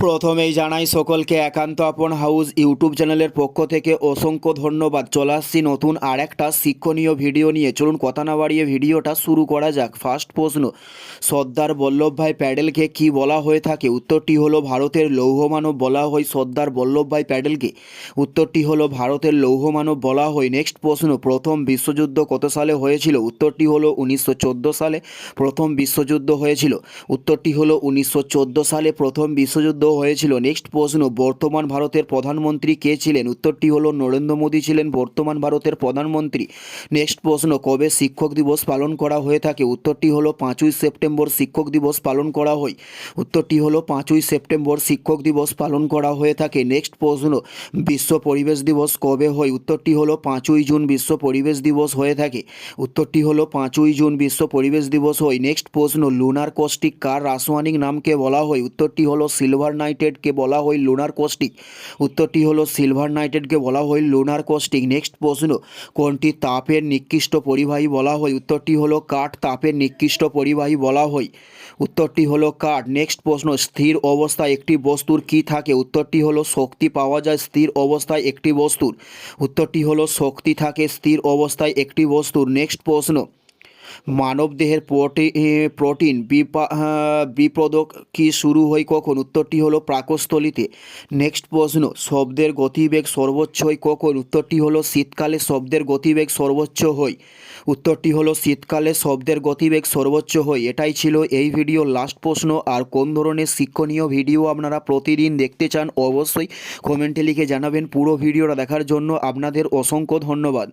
প্রথমেই জানাই সকলকে একান্ত আপন হাউস ইউটিউব চ্যানেলের পক্ষ থেকে অসংখ্য ধন্যবাদ। চলে আসছি নতুন আর একটা শিক্ষণীয় ভিডিও নিয়ে। চলুন কথা না বাড়িয়ে ভিডিওটা শুরু করা যাক। ফার্স্ট প্রশ্ন, সর্দার বল্লভভাই প্যাডেলকে কি বলা হয়ে থাকে? উত্তরটি হলো ভারতের লৌহমানব বলা হয় সর্দার বল্লভভাই প্যাডেলকে। উত্তরটি হলো ভারতের লৌহমানব বলা হয়। নেক্সট প্রশ্ন, প্রথম বিশ্বযুদ্ধ কত সালে হয়েছিল? উত্তরটি হলো উনিশশো চোদ্দ সালে প্রথম বিশ্বযুদ্ধ হয়েছিল। উত্তরটি হলো উনিশশো চোদ্দ সালে প্রথম বিশ্বযুদ্ধ হয়েছিল। নেক্সট প্রশ্ন, বর্তমান ভারতের প্রধানমন্ত্রী কে ছিলেন? উত্তরটি হলো, নরেন্দ্র মোদী ছিলেন বর্তমান ভারতের প্রধানমন্ত্রী। নেক্সট প্রশ্ন, কবে শিক্ষক দিবস পালন করা হয়ে থাকে? উত্তরটি হলো, পাঁচই সেপ্টেম্বর শিক্ষক দিবস পালন করা হয়। উত্তরটি হলো, পাঁচই সেপ্টেম্বর শিক্ষক দিবস পালন করা হয়ে থাকে। নেক্সট প্রশ্ন, বিশ্ব পরিবেশ দিবস কবে হয়? উত্তরটি হলো, পাঁচই জুন বিশ্ব পরিবেশ দিবস হয়ে থাকে। উত্তরটি হলো, পাঁচই জুন বিশ্ব পরিবেশ দিবস হয়। নেক্সট প্রশ্ন, লুনার কস্টিক কার রাসায়নিক নামকে বলা হয়? উত্তরটি হলো, সিলভার নাইট্রেটকে বলা হয় লুনার কস্টিক উত্তরটি হলো সিলভার নাইটেডকে বলা হয় লুনার কস্টিক নেক্সট প্রশ্ন, কোনটি তাপের নিকৃষ্ট পরিবাহী বলা হয়? উত্তরটি হলো কাঠ, তাপের নিকৃষ্ট পরিবাহী বলা হয়। উত্তরটি হলো কাঠ। নেক্সট প্রশ্ন, স্থির অবস্থায় একটি বস্তুর কি থাকে? উত্তরটি হলো শক্তি পাওয়া যায় স্থির অবস্থায় একটি বস্তুর। উত্তরটি হলো শক্তি থাকে স্থির অবস্থায় একটি বস্তুর। নেক্সট প্রশ্ন মানবদেহের প্রোটি প্রোটিন বিপা বিপদক কি শুরু হয় কখন? উত্তরটি হলো প্রাকস্থলিতে। নেক্সট প্রশ্ন, শব্দের গতিবেগ সর্বোচ্চ হয় কখন? উত্তরটি হলো শীতকালে শব্দের গতিবেগ সর্বোচ্চ হয়। উত্তরটি হলো শীতকালে শব্দের গতিবেগ সর্বোচ্চ হয়। এটাই ছিল এই ভিডিওর লাস্ট প্রশ্ন। আর কোন ধরনের শিক্ষণীয় ভিডিও আপনারা প্রতিদিন দেখতে চান, অবশ্যই কমেন্টে লিখে জানাবেন পুরো ভিডিওটা দেখার জন্য। আপনাদের অসংখ্য ধন্যবাদ।